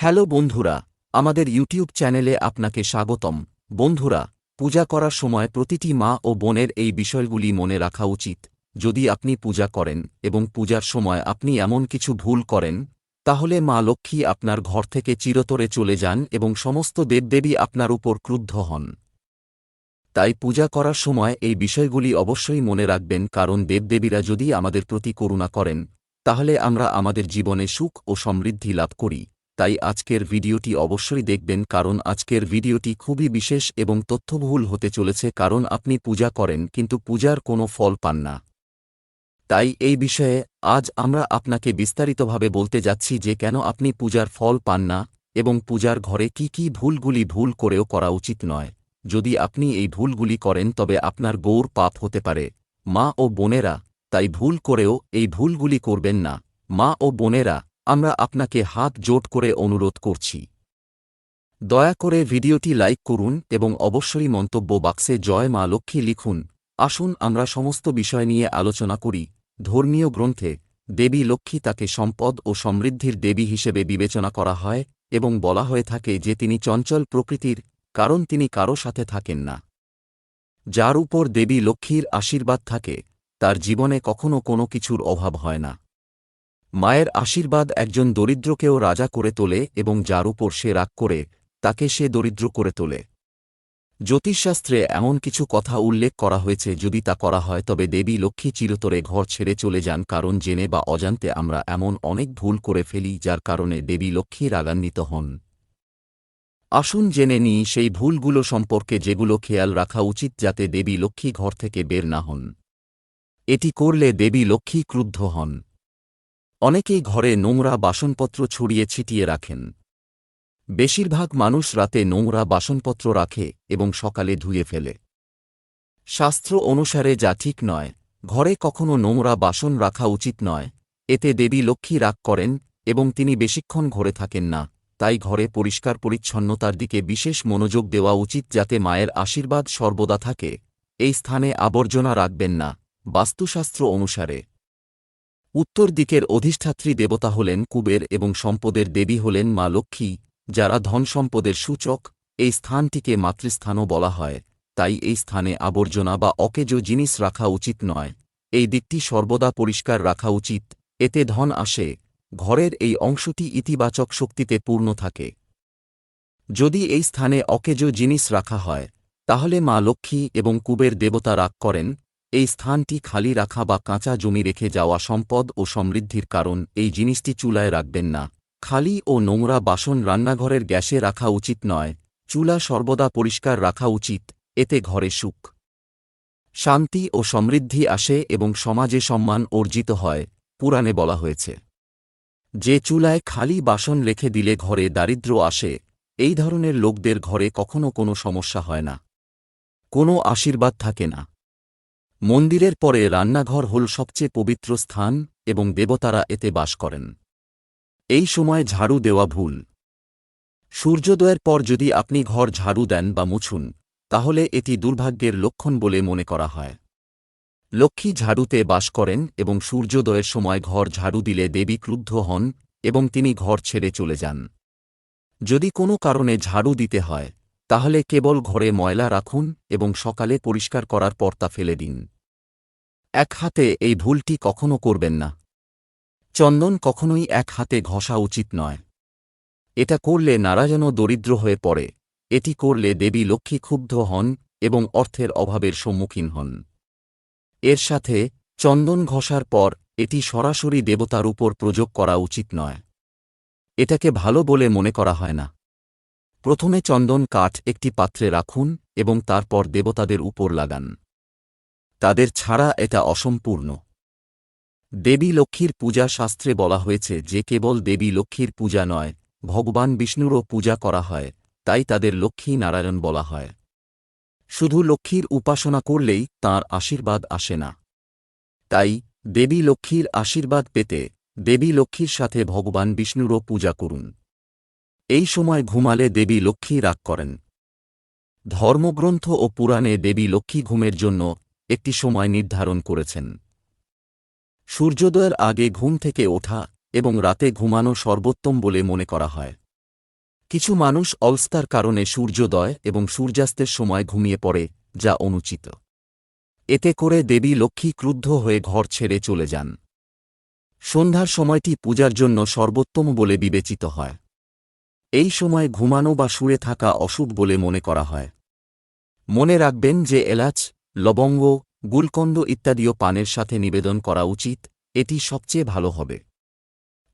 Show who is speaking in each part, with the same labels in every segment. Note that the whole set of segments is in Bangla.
Speaker 1: হ্যালো বন্ধুরা, আমাদের ইউটিউব চ্যানেলে আপনাকে স্বাগতম। বন্ধুরা, পূজা করার সময় প্রতিটি মা ও বোনের এই বিষয়গুলি মনে রাখা উচিত। যদি আপনি পূজা করেন এবং পূজার সময় আপনি এমন কিছু ভুল করেন, তাহলে মা লক্ষ্মী আপনার ঘর থেকে চিরতরে চলে যান এবং সমস্ত দেবদেবী আপনার উপর ক্রুদ্ধ হন। তাই পূজা করার সময় এই বিষয়গুলি অবশ্যই মনে রাখবেন, কারণ দেবদেবীরা যদি আমাদের প্রতি করুণা করেন, তাহলে আমরা আমাদের জীবনে সুখ ও সমৃদ্ধি লাভ করি। তাই আজকের ভিডিওটি অবশ্যই দেখবেন কারণ আজকের ভিডিওটি খুবই বিশেষ এবং তথ্যবহুল হতে চলেছে কারণ আপনি পূজা করেন কিন্তু পূজার কোনো ফল পান না। তাই এই বিষয়ে আজ আমরা আপনাকে বিস্তারিতভাবে বলতে যাচ্ছি যে কেন আপনি পূজার ফল পান না এবং পূজার ঘরে কি কি ভুলগুলি ভুল করেও করা উচিত নয়। যদি আপনি এই ভুলগুলি করেন তবে আপনার গৌর পাপ হতে পারে। মা ও বোনেরা, তাই ভুল করেও এই ভুলগুলি করবেন না। মা ও বোনেরা আমরা আপনাকে হাত জোট করে অনুরোধ করছি। দয়া করে ভিডিওটি লাইক করুন এবং অবশ্যই মন্তব্য বাক্সে জয় মা লক্ষ্মী লিখুন। আসুন আমরা সমস্ত বিষয় নিয়ে আলোচনা করি। ধর্মীয় গ্রন্থে দেবী লক্ষ্মী তাকে সম্পদ ও সমৃদ্ধির দেবী হিসেবে বিবেচনা করা হয় এবং বলা হয়ে থাকে যে তিনি চঞ্চল প্রকৃতির, কারণ তিনি কারও সাথে থাকেন না। যার উপর দেবী লক্ষ্মীর আশীর্বাদ থাকে, তার জীবনে কখনো কোনো কিছুর অভাব হয় না। মায়ের আশীর্বাদ একজন দরিদ্রকেও রাজা করে তোলে এবং যার উপর সে রাগ করে, তাকে সে দরিদ্র করে তোলে। জ্যোতিষশাস্ত্রে এমন কিছু কথা উল্লেখ করা হয়েছে যদি তা করা হয় তবে দেবী লক্ষ্মী চিরতরে ঘর ছেড়ে চলে যান কারণ জেনে বা অজান্তে আমরা এমন অনেক ভুল করে ফেলি যার কারণে দেবী লক্ষ্মী রাগান্বিত হন। আসুন জেনে নিই সেই ভুলগুলো সম্পর্কে যেগুলো খেয়াল রাখা উচিত যাতে দেবী লক্ষ্মী ঘর থেকে বের না হন। এটি করলে দেবী লক্ষ্মী ক্রুদ্ধ হন। অনেকেই ঘরে নোংরা বাসনপত্র ছড়িয়ে ছিটিয়ে রাখেন। বেশিরভাগ মানুষ রাতে নোংরা বাসনপত্র রাখে এবং সকালে ধুয়ে ফেলে। শাস্ত্র অনুসারে যা ঠিক নয়, ঘরে কখনো নোংরা বাসন রাখা উচিত নয়, এতে দেবী লক্ষ্মী রাগ করেন এবং তিনি বেশিক্ষণ ঘরে থাকেন না, তাই ঘরে পরিষ্কার পরিচ্ছন্নতার দিকে বিশেষ মনোযোগ দেওয়া উচিত যাতে মায়ের আশীর্বাদ সর্বদা থাকে, এই স্থানে আবর্জনা রাখবেন না, বাস্তুশাস্ত্র অনুসারে। উত্তর দিকের অধিষ্ঠাত্রী দেবতা হলেন কুবের এবং সম্পদের দেবী হলেন মা লক্ষ্মী, যারা ধন সম্পদের সূচক, এই স্থানটিকে মাতৃস্থানও বলা হয়। তাই এই স্থানে আবর্জনা বা অকেজ জিনিস রাখা উচিত নয়। এই দিকটি সর্বদা পরিষ্কার রাখা উচিত। এতে ধন আসে। ঘরের এই অংশটি ইতিবাচক শক্তিতে পূর্ণ থাকে। যদি এই স্থানে অকেজ জিনিস রাখা হয়, তাহলে মা লক্ষ্মী এবং কুবের দেবতা রাগ করেন। এই স্থানটি খালি রাখা বা কাঁচা জমি রেখে যাওয়া সম্পদ ও সমৃদ্ধির কারণ, এই জিনিসটি চুলায় রাখবেন না। খালি ও নোংরা বাসন রান্নাঘরের গ্যাসে রাখা উচিত নয়। চুলা সর্বদা পরিষ্কার রাখা উচিত, এতে ঘরে সুখ, শান্তি ও সমৃদ্ধি আসে এবং সমাজে সম্মান অর্জিত হয়, পুরাণে বলা হয়েছে। যে চুলায় খালি বাসন রেখে দিলে ঘরে দারিদ্র আসে, এই ধরনের লোকদের ঘরে কখনো কোনো সমস্যা হয় না। কোনো আশীর্বাদ থাকে না। মন্দিরের পরে রান্নাঘর হল সবচেয়ে পবিত্র স্থান এবং দেবতারা এতে বাস করেন। এই সময় ঝাড়ু দেওয়া ভুল। সূর্যোদয়ের পর যদি আপনি ঘর ঝাড়ু দেন বা মুছুন, তাহলে এটি দুর্ভাগ্যের লক্ষণ বলে মনে করা হয়। লক্ষ্মী ঝাড়ুতে বাস করেন এবং সূর্যোদয়ের সময় ঘর ঝাড়ু দিলে দেবী ক্রুদ্ধ হন এবং তিনি ঘর ছেড়ে চলে যান। যদি কোনো কারণে ঝাড়ু দিতে হয় তাহলে কেবল ঘরে ময়লা রাখুন এবং সকালে পরিষ্কার করার পর তা ফেলে দিন। এক হাতে এই ভুলটি কখনো করবেন না। চন্দন কখনোই এক হাতে ঘষা উচিত নয়। এটা করলে নারায়ণ দরিদ্র হয়ে পড়ে। এটি করলে দেবী লক্ষ্মী ক্ষুব্ধ হন এবং অর্থের অভাবের সম্মুখীন হন। এর সাথে চন্দন ঘষার পর এটি সরাসরি দেবতার উপর প্রযোগ করা উচিত নয়। এটাকে ভালো বলে মনে করা হয় না। প্রথমে চন্দন কাঠ একটি পাত্রে রাখুন এবং তারপর দেবতাদের উপর লাগান। তাদের ছাড়া এটা অসম্পূর্ণ। দেবী লক্ষ্মীর পূজা শাস্ত্রে বলা হয়েছে, যে কেবল দেবী লক্ষ্মীর পূজা নয়, ভগবান বিষ্ণুরও পূজা করা হয়, তাই তাদের লক্ষ্মী নারায়ণ বলা হয়। শুধু লক্ষ্মীর উপাসনা করলেই তার আশীর্বাদ আসে না। তাই দেবী লক্ষ্মীর আশীর্বাদ পেতে দেবী লক্ষ্মীর সাথে ভগবান বিষ্ণুরও পূজা করুন। এই সময় ঘুমালে দেবী লক্ষ্মী রাগ করেন। ধর্মগ্রন্থ ও পুরাণে দেবী লক্ষ্মী ঘুমের জন্য একটি সময় নির্ধারণ করেছেন। সূর্যোদয়ের আগে ঘুম থেকে ওঠা এবং রাতে ঘুমানো সর্বোত্তম বলে মনে করা হয়। কিছু মানুষ অলস্তার কারণে সূর্যোদয় এবং সূর্যাস্তের সময় ঘুমিয়ে পড়ে, যা অনুচিত। এতে করে দেবী লক্ষ্মী ক্রুদ্ধ হয়ে ঘর ছেড়ে চলে যান। সন্ধ্যার সময়টি পূজার জন্য সর্বোত্তম বলে বিবেচিত হয়। এই সময় ঘুমানো বা শুয়ে থাকা অশুভ বলে মনে করা হয়। মনে রাখবেন যে এলাচ, লবঙ্গ, গুলকন্দ ইত্যাদিও পানের সাথে নিবেদন করা উচিত, এটি সবচেয়ে ভালো হবে।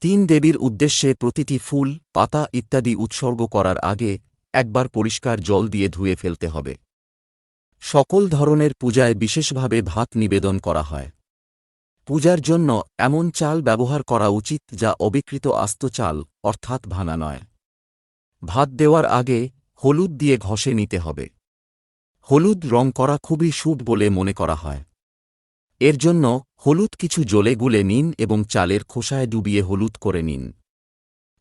Speaker 1: তিন দেবীর উদ্দেশ্যে প্রতিটি ফুল, পাতা ইত্যাদি উৎসর্গ করার আগে একবার পরিষ্কার জল দিয়ে ধুয়ে ফেলতে হবে। সকল ধরনের পূজায় বিশেষভাবে ভাত নিবেদন করা হয়। পূজার জন্য এমন চাল ব্যবহার করা উচিত যা অবিকৃত আস্ত চাল, অর্থাৎ ভাঙা নয়। ভাত দেওয়ার আগে হলুদ দিয়ে ঘষে নিতে হবে। হলুদ রং করা খুবই শুভ বলে মনে করা হয়। এর জন্য হলুদ কিছু জলে গুলে নিন এবং চালের খোসায় ডুবিয়ে হলুদ করে নিন।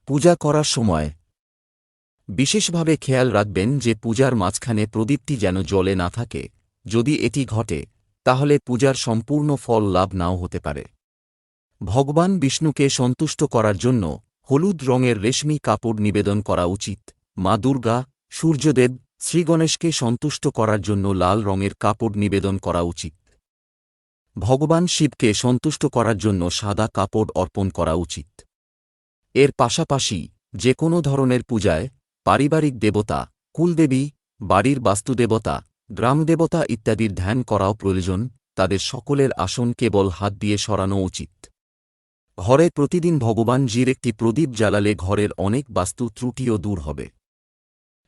Speaker 1: পূজা করার সময় বিশেষভাবে খেয়াল রাখবেন যে পূজার মাঝখানে প্রদীপটি যেন জলে না থাকে। যদি এটি ঘটে, তাহলে পূজার সম্পূর্ণ ফল লাভ নাও হতে পারে। ভগবান বিষ্ণুকে সন্তুষ্ট করার জন্য হলুদ রঙের রেশমি কাপড় নিবেদন করা উচিত। মা দুর্গা, সূর্যদেব, শ্রীগণেশকে সন্তুষ্ট করার জন্য লাল রঙের কাপড় নিবেদন করা উচিত। ভগবান শিবকে সন্তুষ্ট করার জন্য সাদা কাপড় অর্পণ করা উচিত। এর পাশাপাশি যে কোনো ধরনের পূজায়, পারিবারিক দেবতা, কুলদেবী, বাড়ির বাস্তুদেবতা গ্রামদেবতা ইত্যাদির ধ্যান করাও প্রয়োজন, তাদের সকলের আসন কেবল হাত দিয়ে সরানো উচিত। ঘরে প্রতিদিন ভগবান ভগবানজির একটি প্রদীপ জ্বালালে ঘরের অনেক বাস্তু ত্রুটিও দূর হবে।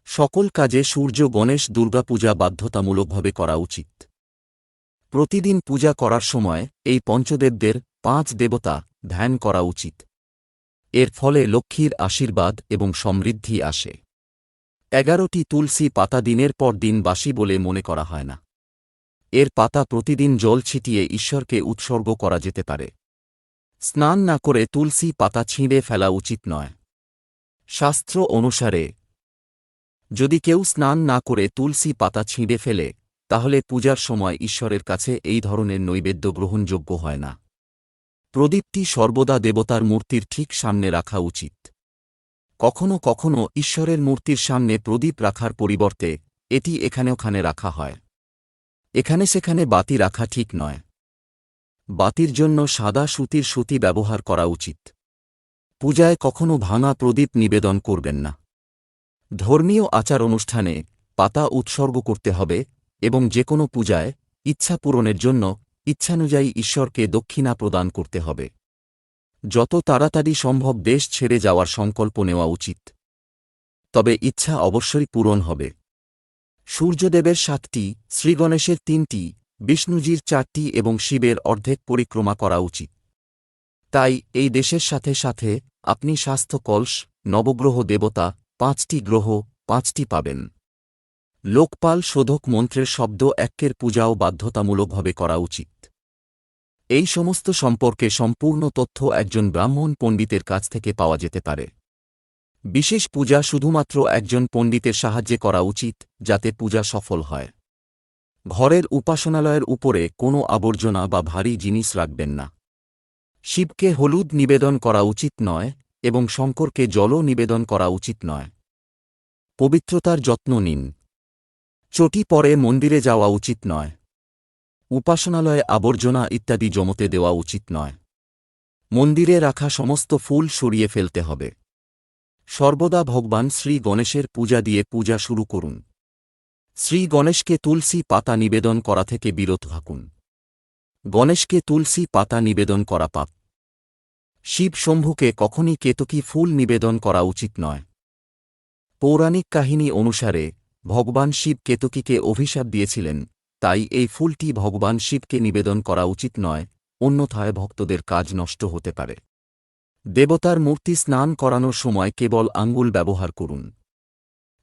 Speaker 1: সকল কাজে সূর্য, গণেশ, দুর্গাপূজা বাধ্যতামূলকভাবে করা উচিত। প্রতিদিন পূজা করার সময় এই পঞ্চদেবদের পাঁচ দেবতা ধ্যান করা উচিত। এর ফলে লক্ষ্মীর আশীর্বাদ এবং সমৃদ্ধি আসে। এগারোটি তুলসী পাতা দিনের পর দিন বাসি বলে মনে করা হয় না। এর পাতা প্রতিদিন জল ছিটিয়ে ঈশ্বরকে উৎসর্গ করা যেতে পারে। স্নান না করে তুলসী পাতা ছিঁড়ে ফেলা উচিত নয়। শাস্ত্র অনুসারে, যদি কেউ স্নান না করে তুলসী পাতা ছিঁড়ে ফেলে, তাহলে পূজার সময় ঈশ্বরের কাছে এই ধরনের নৈবেদ্য গ্রহণযোগ্য হয় না। প্রদীপটি সর্বদা দেবতার মূর্তির ঠিক সামনে রাখা উচিত। কখনো কখনো ঈশ্বরের মূর্তির সামনে প্রদীপ রাখার পরিবর্তে এটি এখানে ওখানে রাখা হয়। এখানে সেখানে বাতি রাখা ঠিক নয়। বাতির জন্য সাদা সুতির সুতি ব্যবহার করা উচিত। পূজায় কখনো ভাঙা প্রদীপ নিবেদন করবেন না। ধর্মীয় আচার অনুষ্ঠানে পাতা উৎসর্গ করতে হবে এবং যে কোনো পূজায় ইচ্ছা পূরণের জন্য ইচ্ছানুযায়ী ঈশ্বরকে দক্ষিণা প্রদান করতে হবে। যত তাড়াতাড়ি সম্ভব দেশ ছেড়ে যাওয়ার সংকল্প নেওয়া উচিত। তবে ইচ্ছা অবশ্যই পূরণ হবে। সূর্যদেবের সাতটি, শ্রীগণেশের তিনটি বিষ্ণুজির চারটি এবং শিবের অর্ধেক পরিক্রমা করা উচিত। তাই, এই দেশের সাথে সাথে, আপনি স্বাস্থ্য কলস, নবগ্রহ দেবতা, পাঁচটি গ্রহ, পাঁচটি পাবেন। লোকপাল শোধক মন্ত্রের শব্দ একের পূজাও বাধ্যতামূলকভাবে করা উচিত। এই সমস্ত সম্পর্কে সম্পূর্ণ তথ্য একজন ব্রাহ্মণ পণ্ডিতের কাছ থেকে পাওয়া যেতে পারে। বিশেষ পূজা শুধুমাত্র একজন পণ্ডিতের সাহায্যে করা উচিত, যাতে পূজা সফল হয়। ঘরের উপাসনালয়ের উপরে কোনো আবর্জনা বা ভারী জিনিস রাখবেন না। শিবকে হলুদ নিবেদন করা উচিত নয় এবং শঙ্করকে জলও নিবেদন করা উচিত নয়। পবিত্রতার যত্ন নিন। চটি পরে মন্দিরে যাওয়া উচিত নয়। উপাসনালয়ে আবর্জনা ইত্যাদি জমতে দেওয়া উচিত নয়। মন্দিরে রাখা সমস্ত ফুল সরিয়ে ফেলতে হবে। সর্বদা ভগবান শ্রী গণেশের পূজা দিয়ে পূজা শুরু করুন। শ্রী গণেশকে তুলসী পাতা নিবেদন করা থেকে বিরত থাকুন। গণেশকে তুলসী পাতা নিবেদন করা পাপ। শিব শম্ভুকে কখনই কেতকী ফুল নিবেদন করা উচিত নয়। পৌরাণিক কাহিনী অনুসারে, ভগবান শিব কেতকীকে অভিশাপ দিয়েছিলেন, তাই এই ফুলটি ভগবান শিবকে নিবেদন করা উচিত নয়, অন্যথায় ভক্তদের কাজ নষ্ট হতে পারে। দেবতার মূর্তি স্নান করানোর সময় কেবল আঙ্গুল ব্যবহার করুন।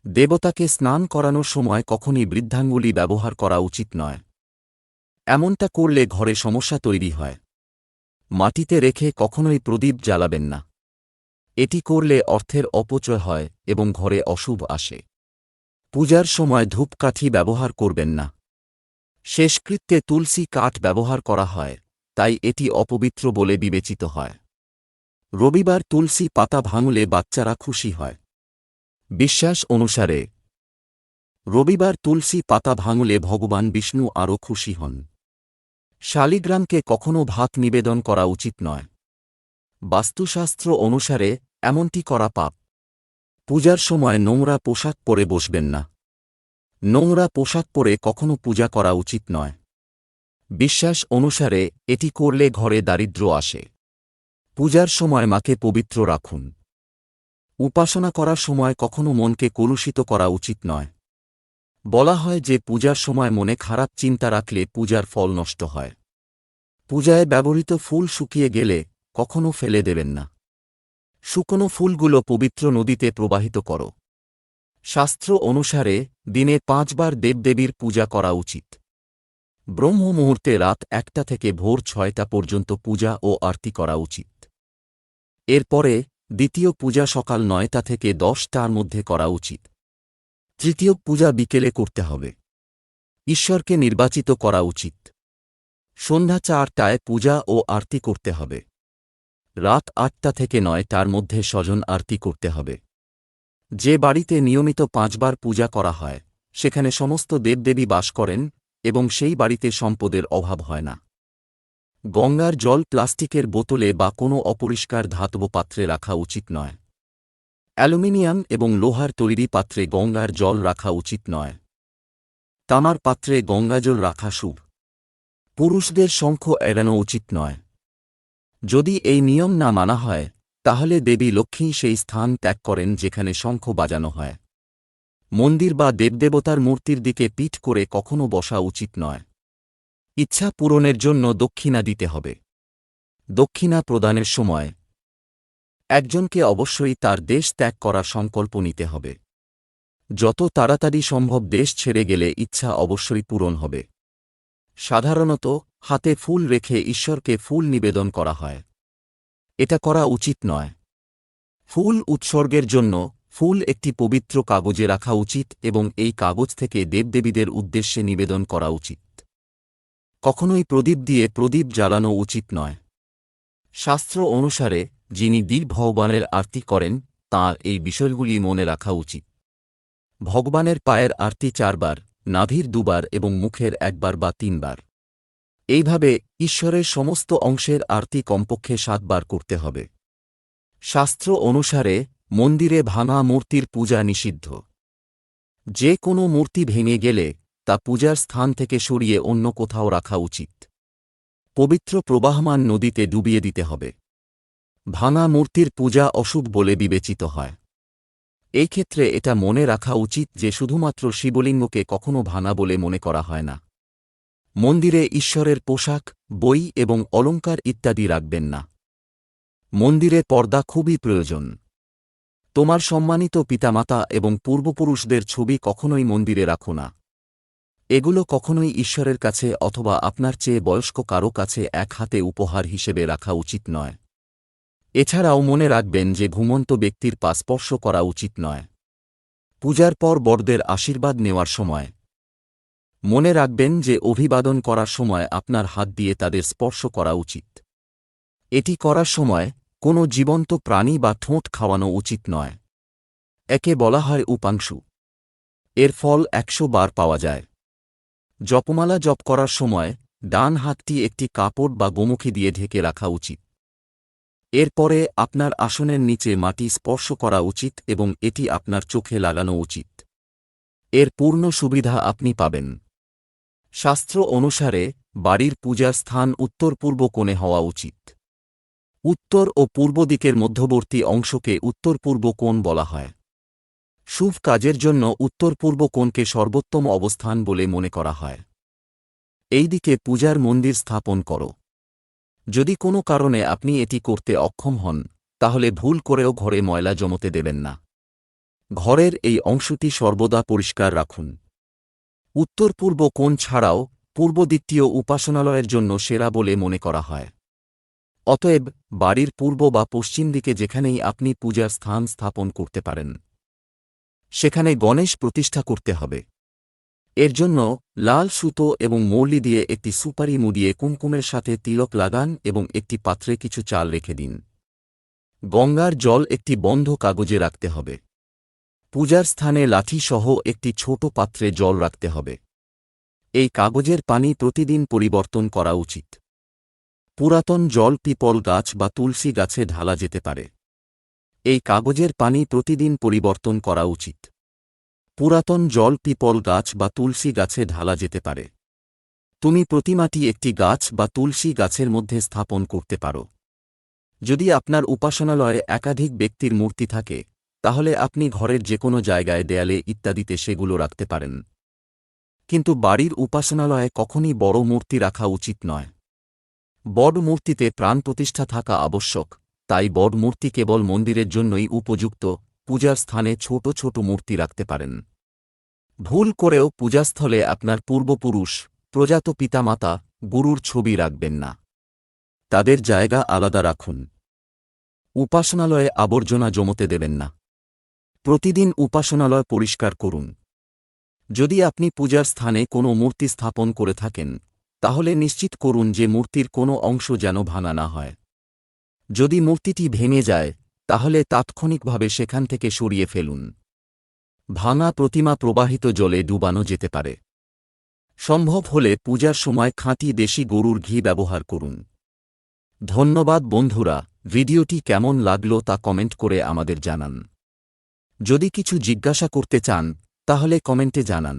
Speaker 1: দেবতাকে স্নান করানোর সময় কখনই বৃদ্ধাঙ্গুলি ব্যবহার করা উচিত নয়। এমনটা করলে ঘরে সমস্যা তৈরি হয়। মাটিতে রেখে কখনোই প্রদীপ জ্বালাবেন না। এটি করলে অর্থের অপচয় হয় এবং ঘরে অশুভ আসে। পূজার সময় ধূপকাঠি ব্যবহার করবেন না। শেষকৃত্যে তুলসী কাঠ ব্যবহার করা হয়, তাই এটি অপবিত্র বলে বিবেচিত হয়। রবিবার তুলসী পাতা ভাঙলে বাচ্চারা খুশি হয়। বিশ্বাস অনুসারে, রবিবার তুলসী পাতা ভাঙলে ভগবান বিষ্ণু আরও খুশি হন। শালিগ্রামকে কখনও ভাত নিবেদন করা উচিত নয়। বাস্তুশাস্ত্র অনুসারে এমনটি করা পাপ। পূজার সময় নোংরা পোশাক পরে বসবেন না। নোংরা পোশাক পরে কখনো পূজা করা উচিত নয়। বিশ্বাস অনুসারে এটি করলে ঘরে দারিদ্র্য আসে। পূজার সময় মাকে পবিত্র রাখুন। উপাসনা করার সময় কখনো মনকে কলুষিত করা উচিত নয়। বলা হয় যে পূজার সময় মনে খারাপ চিন্তা রাখলে পূজার ফল নষ্ট হয়। পূজায় ব্যবহৃত ফুল শুকিয়ে গেলে কখনো ফেলে দেবেন না। শুকনো ফুলগুলো পবিত্র নদীতে প্রবাহিত করো। শাস্ত্র অনুসারে দিনে পাঁচবার দেবদেবীর পূজা করা উচিত। ব্রহ্ম মুহূর্তে রাত একটা থেকে ভোর ছয়টা পর্যন্ত পূজা ও আরতি করা উচিত। এরপরে দ্বিতীয় পূজা সকাল নয়টা থেকে দশটার মধ্যে করা উচিত। তৃতীয় পূজা বিকেলে করতে হবে। ঈশ্বরকে নির্বাচিত করা উচিত। সন্ধ্যা চারটায় পূজা ও আরতি করতে হবে। রাত আটটা থেকে নয়টার মধ্যে স্বজন আরতি করতে হবে। যে বাড়িতে নিয়মিত পাঁচবার পূজা করা হয়, সেখানে সমস্ত দেবদেবী বাস করেন এবং সেই বাড়িতে সম্পদের অভাব হয় না। গঙ্গার জল প্লাস্টিকের বোতলে বা কোনো অপরিষ্কার ধাতব পাত্রে রাখা উচিত নয়। অ্যালুমিনিয়াম এবং লোহার তৈরি পাত্রে গঙ্গার জল রাখা উচিত নয়। তামার পাত্রে গঙ্গাজল রাখা শুভ। পুরুষদের শঙ্খ এড়ানো উচিত নয়। যদি এই নিয়ম না মানা হয়, তাহলে দেবী লক্ষ্মী সেই স্থান ত্যাগ করেন যেখানে শঙ্খ বাজানো হয়। মন্দির বা দেবদেবতার মূর্তির দিকে পিঠ করে কখনো বসা উচিত নয়। ইচ্ছা পূরণের জন্য দক্ষিণা দিতে হবে। দক্ষিণা প্রদানের সময়, একজনকে অবশ্যই তার দেশ ত্যাগ করা সংকল্প নিতে হবে। যত তাড়াতাড়ি সম্ভব দেশ ছেড়ে গেলে ইচ্ছা অবশ্যই পূরণ হবে। সাধারণত, হাতে ফুল রেখে ঈশ্বরকে ফুল নিবেদন করা হয়। এটা করা উচিত নয়। ফুল উৎসর্গের জন্য, ফুল একটি পবিত্র কাগজে রাখা উচিত এবং এই কাগজ থেকে দেবদেবীদের উদ্দেশ্যে নিবেদন করা উচিত। কখনোই প্রদীপ দিয়ে প্রদীপ জ্বালানো উচিত নয়। শাস্ত্র অনুসারে, যিনি দীর ভগবানের আরতি করেন, তাঁর এই বিষয়গুলি মনে রাখা উচিত। ভগবানের পায়ের আরতি চারবার, নাভির দুবার এবং মুখের একবার বা তিনবার। এইভাবে ঈশ্বরের সমস্ত অংশের আরতি কমপক্ষে সাতবার করতে হবে। শাস্ত্র অনুসারে, মন্দিরে ভাঙা মূর্তির পূজা নিষিদ্ধ। যে কোনো মূর্তি ভেঙে গেলে তা পূজার স্থান থেকে সরিয়ে অন্য কোথাও রাখা উচিত। পবিত্র প্রবাহমান নদীতে ডুবিয়ে দিতে হবে। ভাঙা মূর্তির পূজা অশুভ বলে বিবেচিত হয়। এই ক্ষেত্রে এটা মনে রাখা উচিত যে শুধুমাত্র শিবলিঙ্গকে কখনও ভাঙা বলে মনে করা হয় না। মন্দিরে ঈশ্বরের পোশাক, বই এবং অলঙ্কার ইত্যাদি রাখবেন না। মন্দিরে পর্দা খুবই প্রয়োজন। তোমার সম্মানিত পিতামাতা এবং পূর্বপুরুষদের ছবি কখনোই মন্দিরে রাখো না। এগুলো কখনোই ঈশ্বরের কাছে অথবা আপনার চেয়ে বয়স্ক কারও কাছে এক হাতে উপহার হিসেবে রাখা উচিত নয়। এছাড়াও মনে রাখবেন যে ঘুমন্ত ব্যক্তির পা স্পর্শ করা উচিত নয়। পূজার পর বড়দের আশীর্বাদ নেওয়ার সময়। মনে রাখবেন যে অভিবাদন করার সময় আপনার হাত দিয়ে তাদের স্পর্শ করা উচিত। এটি করার সময় কোনো জীবন্ত প্রাণী বা ঠোঁট খাওয়ানো উচিত নয়। একে বলা হয় উপাংশু। এর ফল একশো বার পাওয়া যায়। জপমালা জপ করার সময় ডান হাতটি একটি কাপড় বা গোমুখী দিয়ে ঢেকে রাখা উচিত। এরপরে আপনার আসনের নিচে মাটি স্পর্শ করা উচিত এবং এটি আপনার চোখে লাগানো উচিত। এর পূর্ণ সুবিধা আপনি পাবেন। শাস্ত্র অনুসারে বাড়ির পূজার স্থান উত্তর পূর্ব কোণে হওয়া উচিত। উত্তর ও পূর্ব দিকের মধ্যবর্তী অংশকে উত্তর পূর্ব কোণ বলা হয়। শুভ কাজের জন্য উত্তর পূর্ব কোণকে সর্বোত্তম অবস্থান বলে মনে করা হয়। এই দিকে পূজার মন্দির স্থাপন করো। যদি কোনো কারণে আপনি এটি করতে অক্ষম হন, তাহলে ভুল করেও ঘরে ময়লা জমতে দেবেন না। ঘরের এই অংশটি সর্বদা পরিষ্কার রাখুন। উত্তর পূর্ব কোণ ছাড়াও পূর্ব দিকটিও উপাসনালয়ের জন্য সেরা বলে মনে করা হয়। অতএব বাড়ির পূর্ব বা পশ্চিম দিকে যেখানেই আপনি পূজার স্থান স্থাপন করতে পারেন সেখানে গণেশ প্রতিষ্ঠা করতে হবে। এর জন্য লাল সুতো এবং মৌলি দিয়ে একটি সুপারি মুড়িয়ে কুমকুমের সাথে তিলক লাগান এবং একটি পাত্রে কিছু চাল রেখে দিন। গঙ্গার জল একটি বন্ধ কাগজে রাখতে হবে। পূজার স্থানে লাঠি সহ একটি ছোট পাত্রে জল রাখতে হবে। এই কাগজের পানি প্রতিদিন পরিবর্তন করা উচিত। পুরাতন জল পিপল গাছ বা তুলসী গাছে ঢালা যেতে পারে। এই কাগজের পানি প্রতিদিন পরিবর্তন করা উচিত। পুরাতন জল পিপল গাছ বা তুলসী গাছে ঢালা যেতে পারে। তুমি প্রতিমাটি একটি গাছ বা তুলসী গাছের মধ্যে স্থাপন করতে পারো। যদি আপনার উপাসনালয়ে একাধিক ব্যক্তির মূর্তি থাকে, তাহলে আপনি ঘরের যে কোনো জায়গায় দেয়ালে ইত্যাদিতে সেগুলো রাখতে পারেন। কিন্তু বাড়ির উপাসনালয়ে কখনই বড় মূর্তি রাখা উচিত নয়। বড় মূর্তিতে প্রাণ প্রতিষ্ঠা থাকা আবশ্যক। তাই বড় মূর্তি কেবল মন্দিরের জন্যই উপযুক্ত, পূজার স্থানে ছোট ছোট মূর্তি রাখতে পারেন। ভুল করেও পূজাস্থলে আপনার পূর্বপুরুষ, প্রজাত পিতামাতা, গুরুর ছবি রাখবেন না। তাদের জায়গা আলাদা রাখুন। উপাসনালয়ে আবর্জনা জমতে দেবেন না। প্রতিদিন উপাসনালয় পরিষ্কার করুন। যদি আপনি পূজার স্থানে কোনো মূর্তি স্থাপন করে থাকেন, তাহলে নিশ্চিত করুন যে মূর্তির কোনো অংশ যেন ভাঙা না হয়। যদি মূর্তিটি ভেঙে যায়, তাহলে তাৎক্ষণিকভাবে সেখান থেকে সরিয়ে ফেলুন। ভাঙা প্রতিমা প্রবাহিত জলে ডুবানো যেতে পারে। সম্ভব হলে পূজার সময় খাঁটি দেশি গরুর ঘি ব্যবহার করুন। ধন্যবাদ বন্ধুরা, ভিডিওটি কেমন লাগল তা কমেন্ট করে আমাদের জানান। যদি কিছু জিজ্ঞাসা করতে চান, তাহলে কমেন্টে জানান।